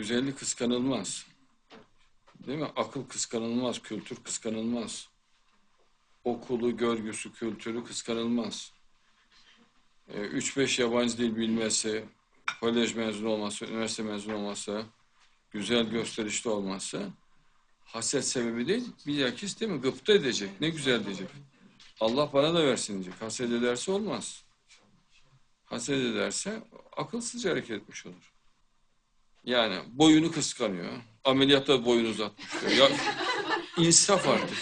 Güzellik kıskanılmaz. Değil mi? Akıl kıskanılmaz, kültür kıskanılmaz. Okulu, görgüsü, kültürü kıskanılmaz. Ee, Üç beş yabancı dil bilmesi, kolej mezunu olması, üniversite mezunu olması, güzel gösterişli olması haset sebebi değil, bilakis değil mi? Gıpta edecek, ne güzel diyecek. Allah bana da versin diyecek. Haset ederse olmaz. Haset ederse akılsızca hareket etmiş olur. Yani boyunu kıskanıyor. Ameliyatta boyunu uzatmış diyor. Ya insaf artık.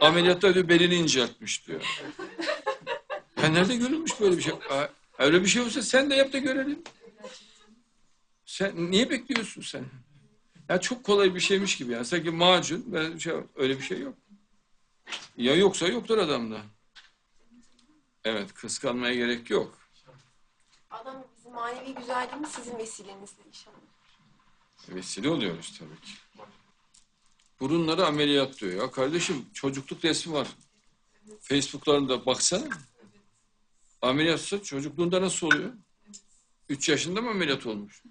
Ameliyatta diyor belini inceltmiş diyor. Ya nerede görülmüş böyle bir şey? Öyle bir şey olsa sen de yap da görelim. Sen niye bekliyorsun sen? Ya çok kolay bir şeymiş gibi ya. Sanki macun ve şey, öyle bir şey yok. Ya yoksa yoktur adamda. Evet kıskanmaya gerek yok. Bizim manevi güzelliğimiz sizin vesilenizle inşallah. Vesile oluyoruz tabii ki. Burunları ameliyat diyor. Ya kardeşim çocukluk resmi var. Facebook'larında baksana. Ameliyatsa çocukluğunda nasıl oluyor? Üç yaşında mı ameliyat olmuş?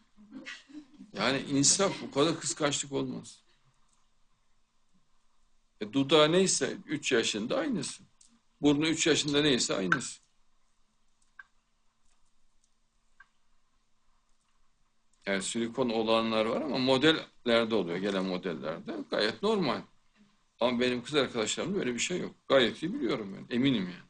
Yani insaf bu kadar kıskançlık olmaz. E, dudağı neyse üç yaşında aynısı. Burnu üç yaşında neyse aynısı. Yani silikon olanlar var ama modellerde oluyor. Gelen modellerde gayet normal. Ama benim kız arkadaşlarımda öyle bir şey yok. Gayet iyi biliyorum ben. Eminim yani.